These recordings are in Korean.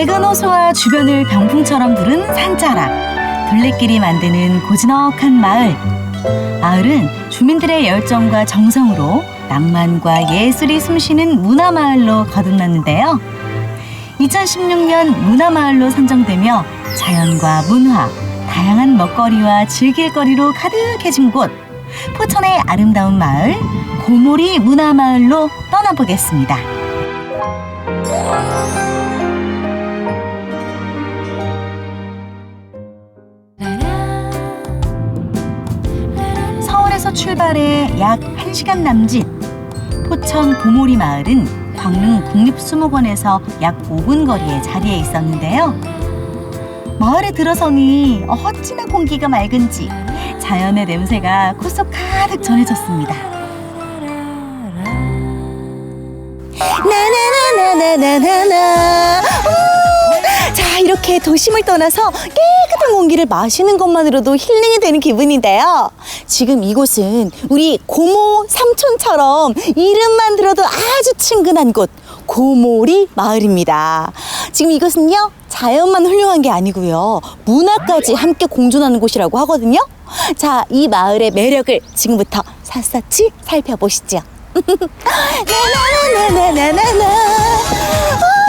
맑은 호수와 주변을 병풍처럼 두른 산자락, 둘레길이 만드는 고즈넉한 마을. 마을은 주민들의 열정과 정성으로 낭만과 예술이 숨쉬는 문화마을로 거듭났는데요. 2016년 문화마을로 선정되며 자연과 문화, 다양한 먹거리와 즐길거리로 가득해진 곳. 포천의 아름다운 마을, 고모리 문화마을로 떠나보겠습니다. 출발해 약 1시간 남짓 포천 고모리 마을은 광릉 국립수목원에서 약 5분 거리에 자리해 있었는데요. 마을에 들어서니 어찌나 공기가 맑은지 자연의 냄새가 콧속 가득 전해졌습니다. 나나나나나나나 자 이렇게 도심을 떠나서 깨끗한 공기를 마시는 것만으로도 힐링이 되는 기분인데요. 지금 이곳은 우리 고모 삼촌처럼 이름만 들어도 아주 친근한 곳 고모리 마을입니다. 지금 이곳은요 자연만 훌륭한 게 아니고요 문화까지 함께 공존하는 곳이라고 하거든요. 자 이 마을의 매력을 지금부터 샅샅이 살펴보시죠. 나나나나나나나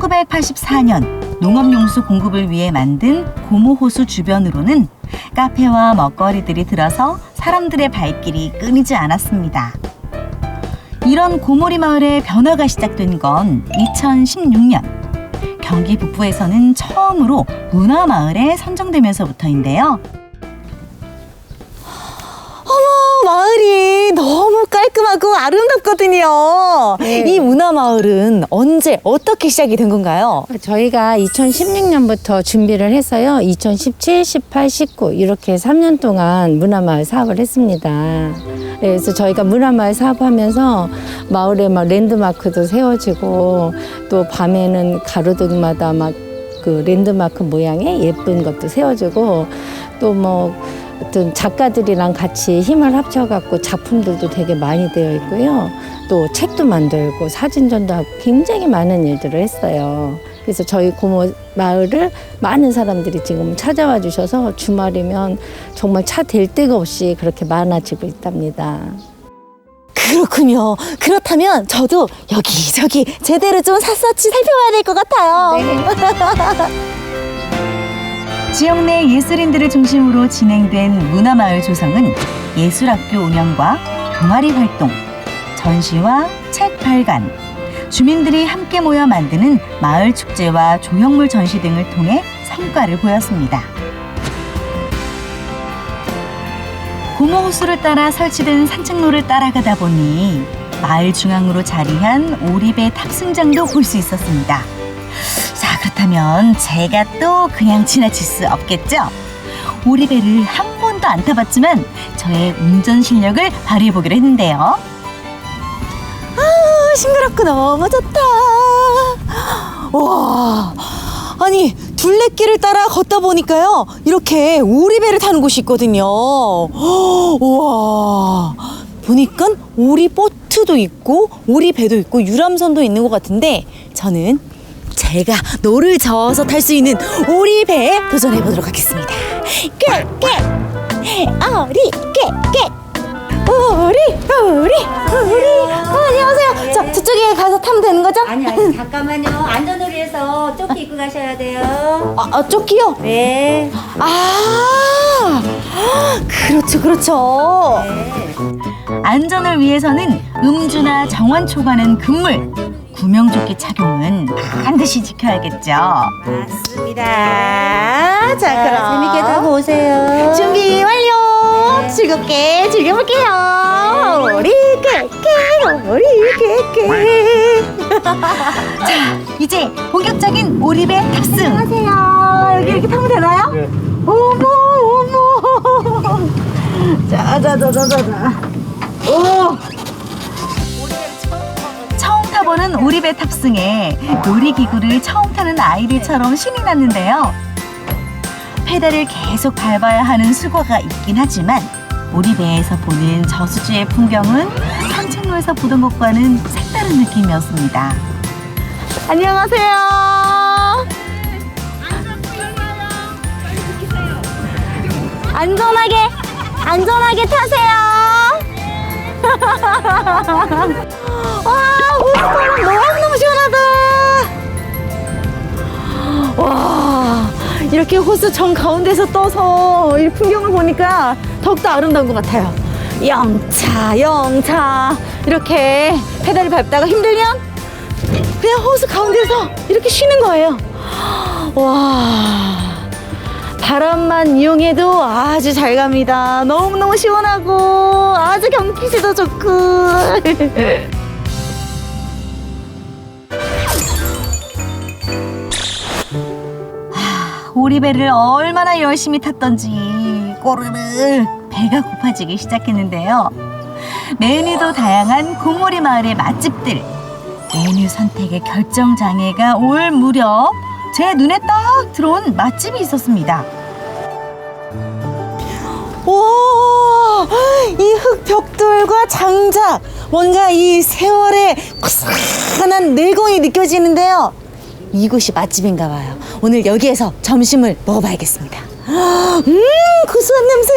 1984년 농업용수 공급을 위해 만든 고모호수 주변으로는 카페와 먹거리들이 들어서 사람들의 발길이 끊이지 않았습니다. 이런 고모리 마을의 변화가 시작된 건 2016년 경기 북부에서는 처음으로 문화 마을에 선정되면서부터인데요. 어머 마을이 너무 깔끔하고 아름답거든요. 네. 이 문화마을은 언제 어떻게 시작이 된 건가요? 저희가 2016년부터 준비를 해서요. 2017, 18, 19 이렇게 3년 동안 문화마을 사업을 했습니다. 그래서 저희가 문화마을 사업하면서 마을에 막 랜드마크도 세워지고 또 밤에는 가로등마다 막 그 랜드마크 모양의 예쁜 것도 세워지고 또뭐 어떤 작가들이랑 같이 힘을 합쳐갖고 작품들도 되게 많이 되어 있고요. 또 책도 만들고 사진전도 하고 굉장히 많은 일들을 했어요. 그래서 저희 고모 마을을 많은 사람들이 지금 찾아와 주셔서 주말이면 정말 차 댈 데가 없이 그렇게 많아지고 있답니다. 그렇군요. 그렇다면 저도 여기저기 제대로 좀 샅샅이 살펴봐야 될 것 같아요. 지역 내 예술인들을 중심으로 진행된 문화마을 조성은 예술학교 운영과 동아리 활동, 전시와 책 발간, 주민들이 함께 모여 만드는 마을 축제와 조형물 전시 등을 통해 성과를 보였습니다. 고모 호수를 따라 설치된 산책로를 따라가다 보니 마을 중앙으로 자리한 오리배 탑승장도 볼 수 있었습니다. 자, 그렇다면 제가 또 그냥 지나칠 수 없겠죠? 오리배를 한 번도 안 타봤지만 저의 운전 실력을 발휘해 보기로 했는데요. 아, 싱그럽고 너무 좋다. 와, 아니 둘레길을 따라 걷다 보니까요 이렇게 오리배를 타는 곳이 있거든요. 와, 보니까 오리 보트도 있고 오리배도 있고 유람선도 있는 것 같은데 저는 제가 노를 저어서 탈 수 있는 오리배에 도전해 보도록 하겠습니다. 꾀 꾀 오리 꾀 꾀 오리 오리 오리 어, 안녕하세요. 자 저쪽에 가서 타면 되는 거죠? 아니 아니 잠깐만요 안전우리에서 조끼 입고 가셔야 돼요 아, 아 조끼요? 네, 아, 그렇죠, 그렇죠. 안전을 위해서는 음주나 정원 초과는 금물, 구명조끼 착용은 반드시 지켜야겠죠. 맞습니다 자, 그럼 재밌게 타고 오세요 준비 완료. 즐겁게 즐겨볼게요. 우리 깨깨, 우리 깨깨. 자, 이제 본격적인 오리배 탑승. 안녕하세요. 여기 이렇게 타면 되나요? 어머, 어머. 자, 자, 자, 자, 자, 자. 오. 처음 타보는 오리배 탑승에 놀이기구를 처음 타는 아이들처럼 신이 났는데요. 페달을 계속 밟아야 하는 수고가 있긴 하지만 오리배에서 보는 저수지의 풍경은 산책로 식당로에서 보던 것과는 색다른 느낌이었습니다. 안녕하세요. 안전하게, 안전하게 타세요. 와, 너무너무 시원하다. 와, 이렇게 호수 정 가운데서 떠서 이 풍경을 보니까 더욱더 아름다운 것 같아요. 영차, 영차. 이렇게 페달을 밟다가 힘들면 그냥 호수 가운데서 이렇게 쉬는 거예요. 와, 바람만 이용해도 아주 잘 갑니다. 너무너무 시원하고 아주 경치도 좋고. 오리배를 얼마나 열심히 탔던지 꼬르륵 배가 고파지기 시작했는데요. 메뉴도 다양한 고모리 마을의 맛집들. 메뉴 선택의 결정 장애가 올 무렵 제 눈에 딱 들어온 맛집이 있었습니다. 와, 이 흙벽돌과 장작, 뭔가 이 세월의 고스란한 내공이 느껴지는데요. 이곳이 맛집인가 봐요. 오늘 여기에서 점심을 먹어봐야겠습니다. 음, 고소한 냄새.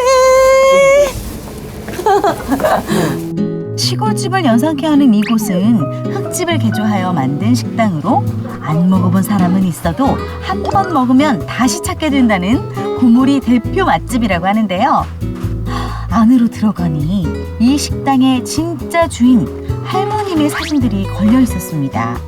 시골집을 연상케 하는 이곳은 흙집을 개조하여 만든 식당으로 안 먹어본 사람은 있어도 한 번 먹으면 다시 찾게 된다는 구모리 대표 맛집이라고 하는데요. 안으로 들어가니 이 식당의 진짜 주인 할머님의 사진들이 걸려 있었습니다.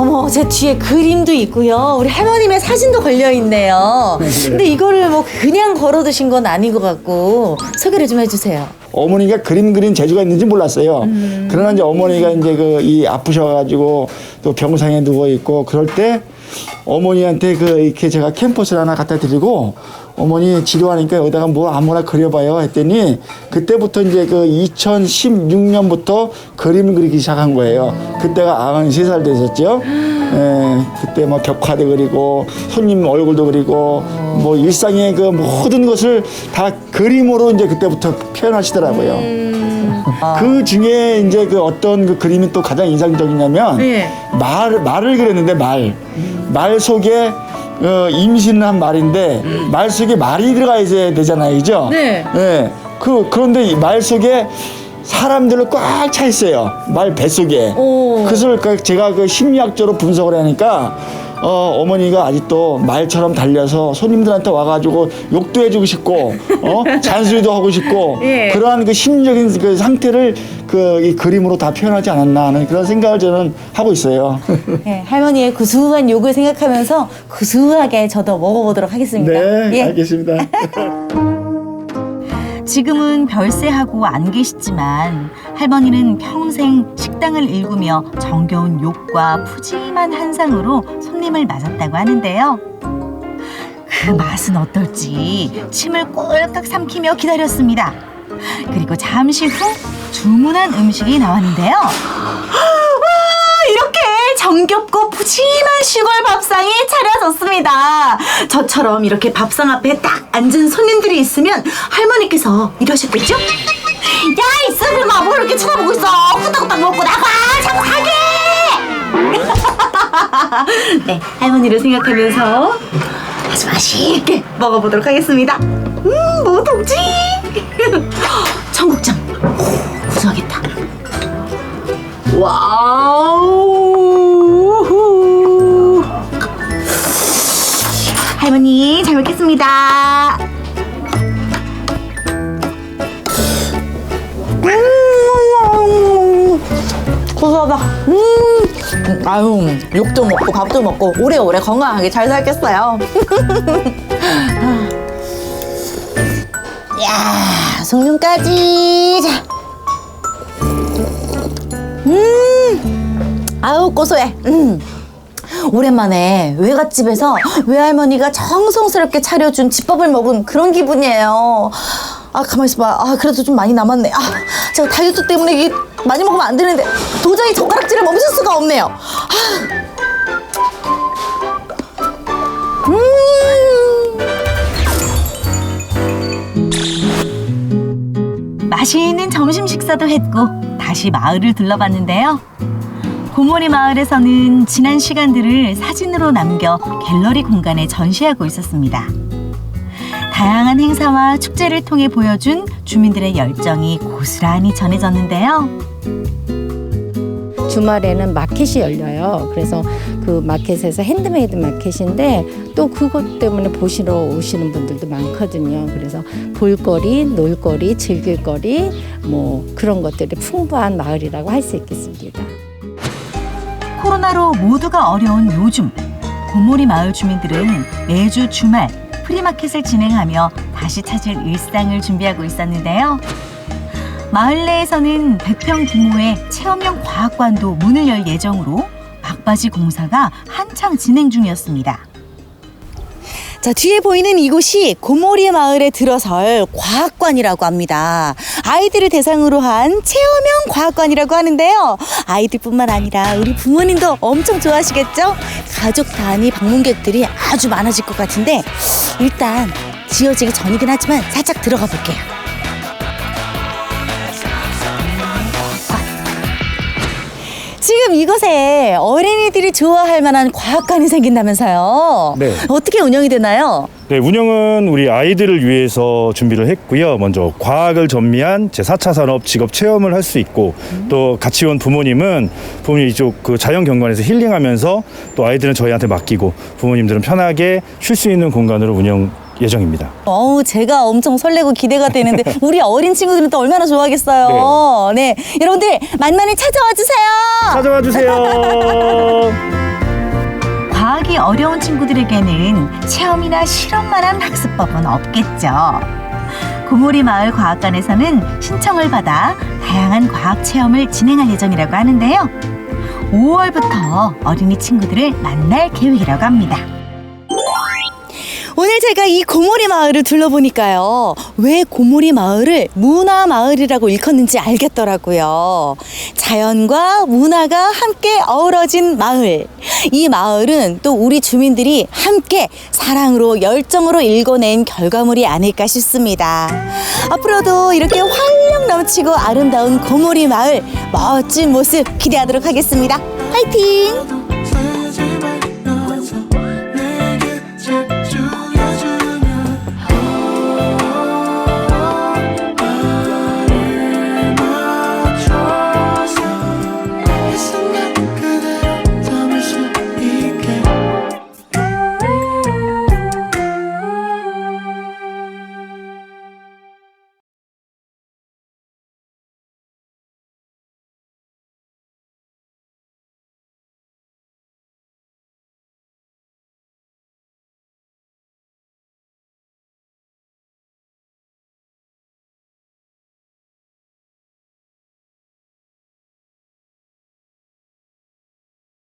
어머, 제 뒤에 그림도 있고요. 우리 할머님의 사진도 걸려 있네요. 근데 이거를 뭐 그냥 걸어 두신 건 아닌 것 같고 소개를 좀 해주세요. 어머니가 그림 그린 재주가 있는지 몰랐어요. 그러나 이제 어머니가 이제 그 이 아프셔가지고 또 병상에 누워 있고 그럴 때 어머니한테 그 이렇게 제가 캠퍼스를 하나 갖다 드리고 어머니 치료하니까 여기다가 뭐 아무나 그려봐요 했더니 그때부터 이제 그 2016년부터 그림을 그리기 시작한 거예요. 그때가 93살 되셨죠. 예, 그때 뭐 벽화도 그리고 손님 얼굴도 그리고 뭐 일상의 그 모든 것을 다 그림으로 이제 그때부터 표현하시더라고요. 그 중에 이제 그 어떤 그 그림이 또 가장 인상적이냐면 네. 말 말을 그렸는데 말 말 속에 어, 임신을 한 말인데 말 속에 말이 들어가 있어야 되잖아요, 그죠? 네. 예. 그 그런데 이 말 속에 사람들로 꽉 차 있어요. 말 뱃속에. 오. 그것을 그 제가 그 심리학적으로 분석을 하니까 어, 어머니가 아직도 말처럼 달려서 손님들한테 와가지고 욕도 해주고 싶고, 어? 잔소리도 하고 싶고, 예. 그러한 그 심리적인 그 상태를 그 이 그림으로 다 표현하지 않았나 하는 그런 생각을 저는 하고 있어요. 네, 할머니의 구수한 욕을 생각하면서 구수하게 저도 먹어보도록 하겠습니다. 네, 예. 알겠습니다. 지금은 별세하고 안 계시지만 할머니는 평생 식당을 일구며 정겨운 욕과 푸짐한 한상으로 손님을 맞았다고 하는데요. 그 맛은 어떨지 침을 꼴깍 삼키며 기다렸습니다. 그리고 잠시 후 주문한 음식이 나왔는데요. 이렇게 정겹고 푸짐한 시골 밥상이 차려졌습니다. 저처럼 이렇게 밥상 앞에 딱 앉은 손님들이 있으면 할머니께서 이러셨겠죠? 야, 이 썩을마 뭐 이렇게 쳐다보고 있어? 후딱후딱 먹고 나가! 자꾸 가게! 네, 할머니를 생각하면서 아주 맛있게 먹어보도록 하겠습니다. 음, 뭐 동지? 청국장. 오, 구수하겠다. 와우. 할머니 잘 먹겠습니다. 고소하다. 음, 아유, 욕도 먹고 밥도 먹고 오래오래 건강하게 잘 살겠어요. 야, 송윤까지. 자. 음, 아유 고소해. 음. 오랜만에 외갓집에서 외할머니가 정성스럽게 차려준 집밥을 먹은 그런 기분이에요. 아 가만 있어봐. 아 그래도 좀 많이 남았네. 아 제가 다이어트 때문에 이게 많이 먹으면 안 되는데 도저히 젓가락질을 멈출 수가 없네요. 아. 음. 맛있는 점심 식사도 했고 다시 마을을 둘러봤는데요. 고모리 마을에서는 지난 시간들을 사진으로 남겨 갤러리 공간에 전시하고 있었습니다. 다양한 행사와 축제를 통해 보여준 주민들의 열정이 고스란히 전해졌는데요. 주말에는 마켓이 열려요. 그래서 그 마켓에서 핸드메이드 마켓인데 또 그것 때문에 보시러 오시는 분들도 많거든요. 그래서 볼거리, 놀거리, 즐길거리 뭐 그런 것들이 풍부한 마을이라고 할 수 있겠습니다. 코로나로 모두가 어려운 요즘 고모리 마을 주민들은 매주 주말 프리마켓을 진행하며 다시 찾을 일상을 준비하고 있었는데요. 마을 내에서는 100평 규모의 체험형 과학관도 문을 열 예정으로 막바지 공사가 한창 진행 중이었습니다. 자, 뒤에 보이는 이곳이 고모리 마을에 들어설 과학관이라고 합니다. 아이들을 대상으로 한 체험형 과학관이라고 하는데요. 아이들뿐만 아니라 우리 부모님도 엄청 좋아하시겠죠? 가족 단위 방문객들이 아주 많아질 것 같은데 일단 지어지기 전이긴 하지만 살짝 들어가 볼게요. 지금 이곳에 어린이들이 좋아할 만한 과학관이 생긴다면서요? 네. 어떻게 운영이 되나요? 네, 운영은 우리 아이들을 위해서 준비를 했고요. 먼저 과학을 전미한 제4차 산업 직업 체험을 할 수 있고 또 같이 온 부모님은 부모님 이쪽 그 자연 경관에서 힐링하면서 또 아이들은 저희한테 맡기고 부모님들은 편하게 쉴 수 있는 공간으로 운영 예정입니다. 어우, 제가 엄청 설레고 기대가 되는데 우리 어린 친구들은 또 얼마나 좋아하겠어요. 네. 여러분들 만만히 찾아와 주세요. 찾아와 주세요. 과학이 어려운 친구들에게는 체험이나 실험만한 학습법은 없겠죠. 고모리 마을 과학관에서는 신청을 받아 다양한 과학 체험을 진행할 예정이라고 하는데요. 5월부터 어린이 친구들을 만날 계획이라고 합니다. 오늘 제가 이 고모리 마을을 둘러보니까요. 왜 고모리 마을을 문화 마을이라고 일컫는지 알겠더라고요. 자연과 문화가 함께 어우러진 마을. 이 마을은 또 우리 주민들이 함께 사랑으로 열정으로 일궈낸 결과물이 아닐까 싶습니다. 앞으로도 이렇게 활력 넘치고 아름다운 고모리 마을 멋진 모습 기대하도록 하겠습니다. 화이팅!